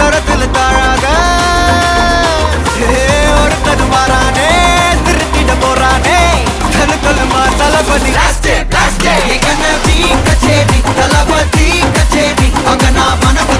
தரத்துல தாழாக ஒரு தது மாறானே திருத்திட போறானே. தனுக்குள்ள மாசால பண்ணி பிளாஸ்டே பிளாஸ்டே தளபதி கச்சேரி. அங்க நான் மனசு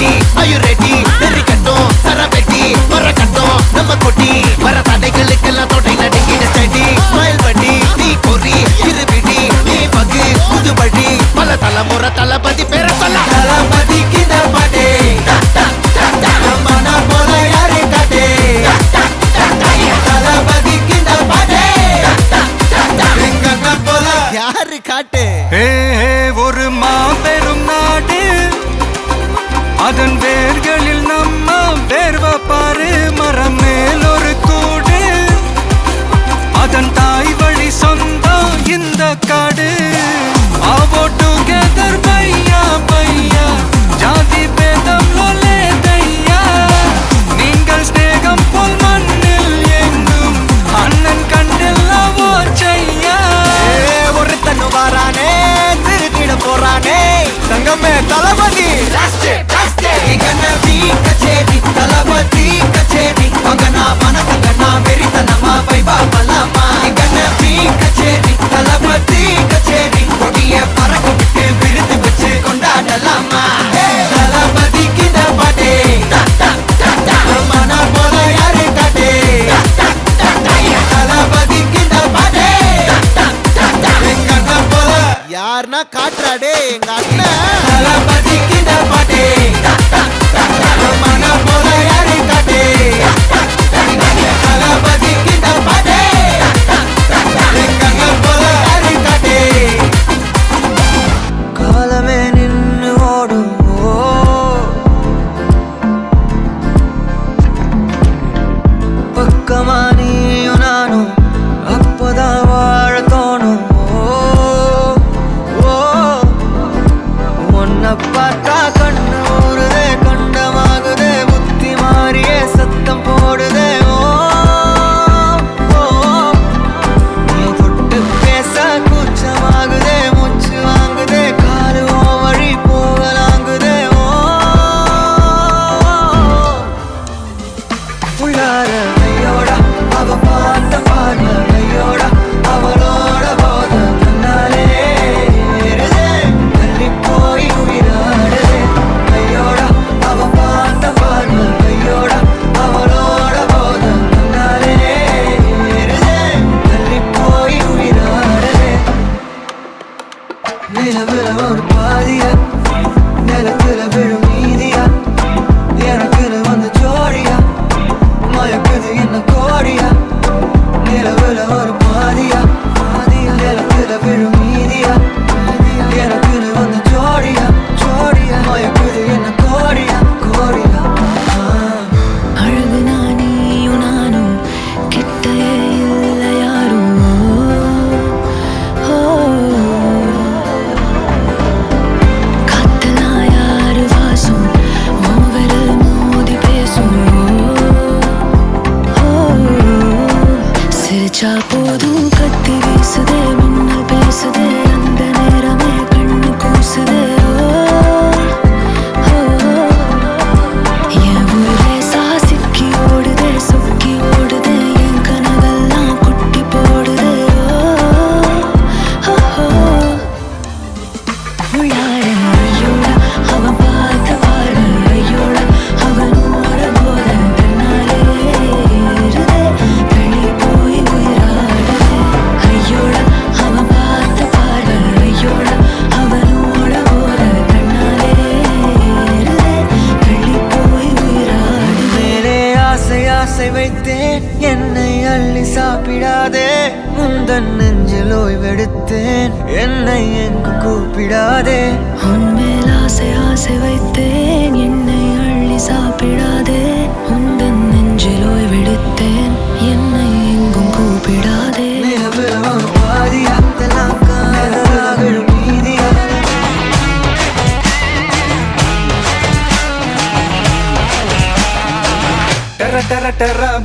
ரெடி ஐயோ ரெடி நெறி கட்டும். சர வெட்டி. வர கட்டும். நம்ம கொட்டி. வர தடைகளுக்கெல்லாம் தொடை நடுங்கின செடி. ஸ்மைல் பண்ணி நீ கொறி இரு பிடி நீ பகு. புது பல தலைமுறை தளபதி. நிலவுல ஒரு பாதிய நிலத்துல விழும்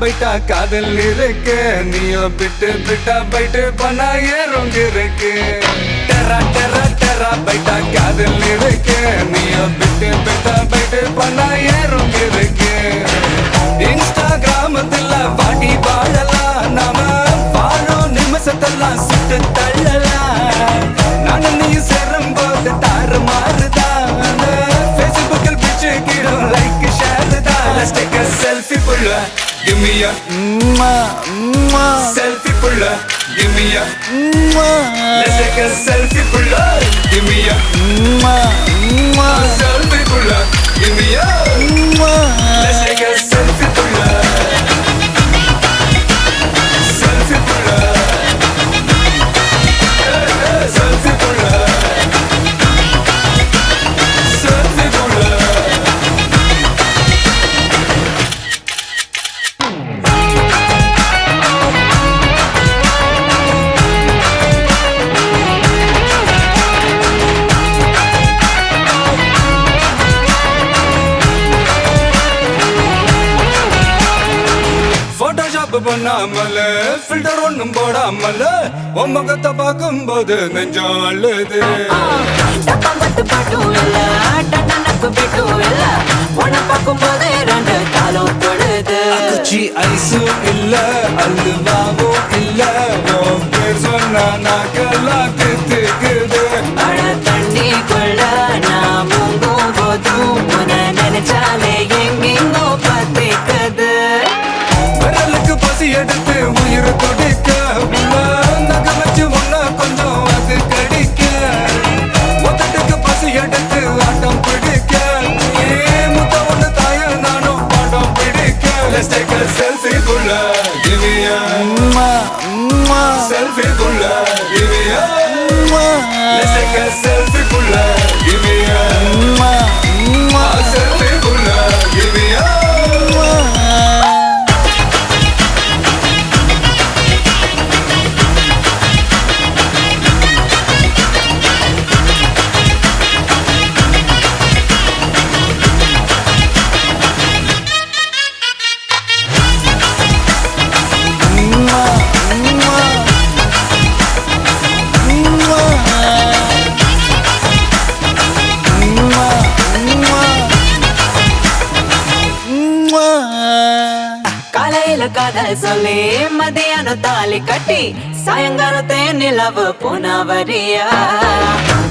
பைட்டா காதல் இருக்கு. நீயோ பிட்டு பிட்டா பைட்டு பண்ணா ஏறும் இருக்கு. டெரா டெரா டெரா பைட்டா காதல் இருக்கு. நீயோ பிட்டு பிட்டா பைட்டு பண்ணா ஏறும் இருக்கு. புள்ள Give me a selfie புள்ள Give me a Let's take a selfie புள்ள Give me a selfie புள்ள Give போட்டோஷாப் பண்ணாமல? ஃபில்டர் ஒண்ணும் போடாமல? உன் முகத்தை பார்க்கும்போது நெஞ்சம் அழுது பாட்டும் இல்ல, பிட்டும் இல்ல. உன்னை பார்க்கும்போதே ரெண்டு காலும் தொடுது. selfie con la Let's a. Selfie தாலி கட்டி சாயங்காலத்தே நிலவு புனவரியா?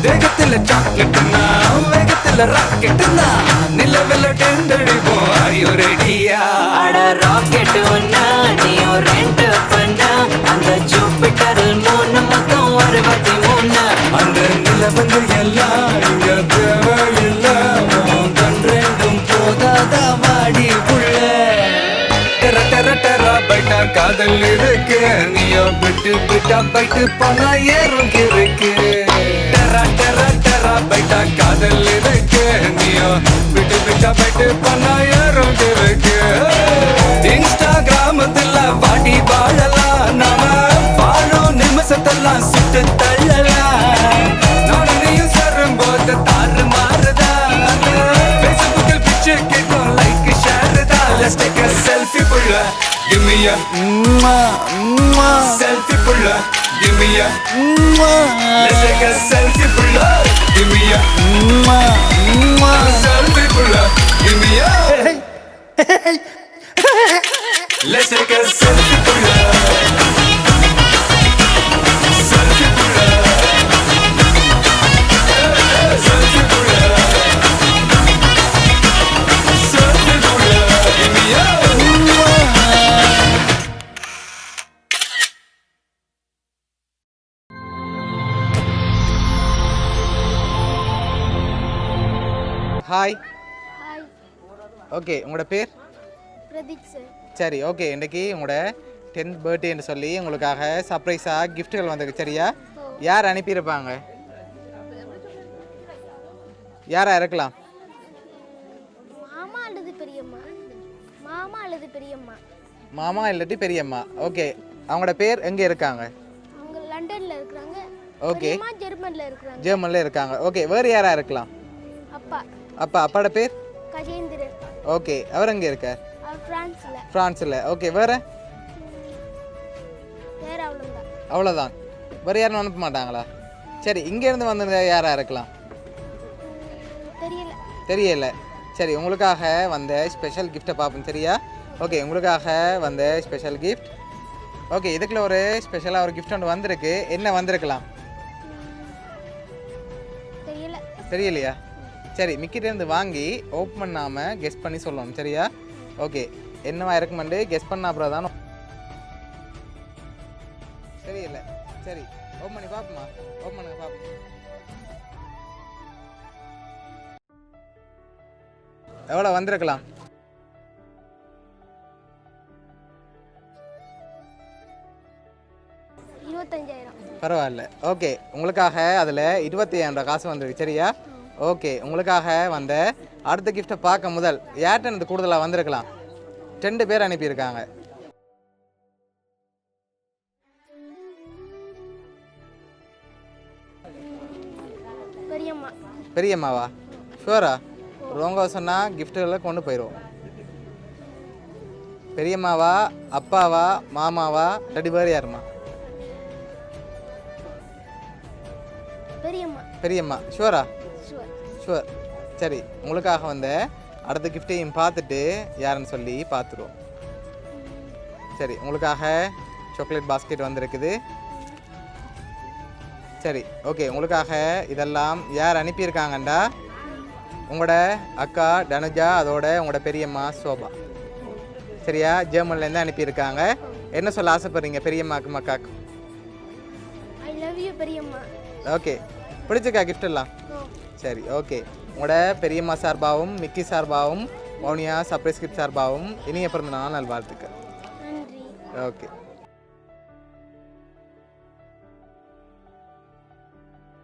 தேகத்துல சாக்லேட்னா வேகத்துல ராக்கெட்னா நிலவில் டெண்டடிப்போம் ஐயோ ரெடியா அட ராக்கெட் ஒன்னா நீயும் ரெண்டு பண்ண அந்த ஜூபிட்டரில் மூணு மொத்தம் அறுபத்தி மூணு. அந்த நிலவங்கள் எல்லாம் இங்க தேவையில்ல. காதல் இருக்கு நீயோ விட்டு விட்டா பைட்டு பணா ஏறும் இருக்கு டெரா டெரா டெரா பைட்டா காதல் இருக்கு நீயோ விட்டு விட்டா பைட்டு பணா ஏறும் இருக்கு இன்ஸ்டாகிராமத்துல வாடி வாழலாம் நாம. வாழும் நிமிஷத்தெல்லாம் சுட்டு me a selfie for love. Give me a let's take a selfie for love. Give me a selfie for love. Give me a let's take a selfie for love. Hi okay உங்களோட பேர்? Prateek sir சரி okay இன்றைக்கி உங்களோட tenth பர்த்டேன்னு சொல்லி உங்களுக்காக சர்ப்ரைஸாக கிஃப்ட்டுகள் வந்திருக்கு சரியா? யார் அனுப்பியிருப்பாங்க? யாரா இருக்கலாம்? மாமா அல்லது பெரியம்மா? மாமா அல்லது பெரியம்மா? மாமா இல்லாட்டி பெரியம்மா. ஓகே அவங்களோட பேர் எங்கே இருக்காங்க? அவங்க லண்டன்ல இருக்கிறாங்க. ஓகே ஜெர்மன்ல இருக்கிறாங்க. ஜெர்மனில் இருக்காங்க. ஓகே வேறு யாரா இருக்கலாம்? அப்பா. அப்பா அப்பாவோட பேர்? கஜேந்திரன் ஓகே அவர் எங்கே இருக்கார்? பிரான்ஸ்ல. ஓகே வேறு? வேற அவ்வளோதான் அவ்வளோதான் வேறு யாரும் அனுப்ப மாட்டாங்களா? சரி இங்கேருந்து வந்திருந்த யாராக இருக்கலாம்? தெரியல. தெரியல. சரி உங்களுக்காக வந்த ஸ்பெஷல் கிஃப்ட்டை பார்ப்போம் சரியா? ஓகே உங்களுக்காக வந்த ஸ்பெஷல் கிஃப்ட் ஓகே இதுக்குள்ள ஒரு ஸ்பெஷலாக ஒரு கிஃப்ட் ஒன்று வந்திருக்கு. என்ன வந்திருக்கலாம்? தெரியல. தெரியலையா? சரி மிக்கிட்டேருந்து வாங்கி ஓப்பன் பண்ணாமல் கெஸ் பண்ணி சொல்லணும் சரியா? ஓகே என்னவா இருக்குமெண்டு கெஸ் பண்ண அப்புறம் தான் தெரியல சரி ஓப்பன் பண்ணி பார்ப்போமா? ஓப்பன் பண்ணுங்க பார்ப்போம்? எவ்வளோ வந்திருக்கலாம்? பரவாயில்ல. ஓகே உங்களுக்காக அதில் இருபத்தி ஐயாயிரம் காசு வந்திருக்கு சரியா? ஓகே உங்களுக்காக வந்த அடுத்த கிஃப்ட்டை பார்க்க முதல் யார்கிட்ட இது கூடுதலாக வந்திருக்கலாம். ரெண்டு பேர் அனுப்பியிருக்காங்க. பெரியம்மா. பெரியம்மாவா? ஷுவரா ரோங்க சொன்னால் கிஃப்ட்டுகளை கொண்டு போயிடுவோம். பெரியம்மாவா அப்பாவா மாமாவா ரெண்டு பேர் யாருமா பெரியம்மா. பெரியம்மா. ஷுவரா ஷுவர் சரி உங்களுக்காக வந்த அடுத்த கிஃப்ட்டையும் பார்த்துட்டு யாருன்னு சொல்லி பார்த்துருவோம். சரி உங்களுக்காக சாக்லேட் பாஸ்கெட் வந்திருக்குது. சரி ஓகே உங்களுக்காக இதெல்லாம் யார் அனுப்பியிருக்காங்கண்டா? உங்களோட அக்கா தனுஜா அதோட உங்களோட பெரியம்மா சோபா. சரியா? ஜெர்மன்லேருந்து அனுப்பியிருக்காங்க. என்ன சொல்ல ஆசைப்படுறீங்க பெரியம்மாக்கு மக்காக்கு ஐ லவ் யூ பெரியம்மா. ஓகே பிடிச்சிருக்கா gift எல்லாம்? சரி ஓகே உங்களோட பெரியம்மா சார்பாகவும் மிக்கி சார்பாகவும் வவுனியா சர்ப்ரைஸ் கிஃப்ட் சார்பாகவும் இனிய பிறந்த நாள் நல்வாழ்த்துக்கள் ஓகே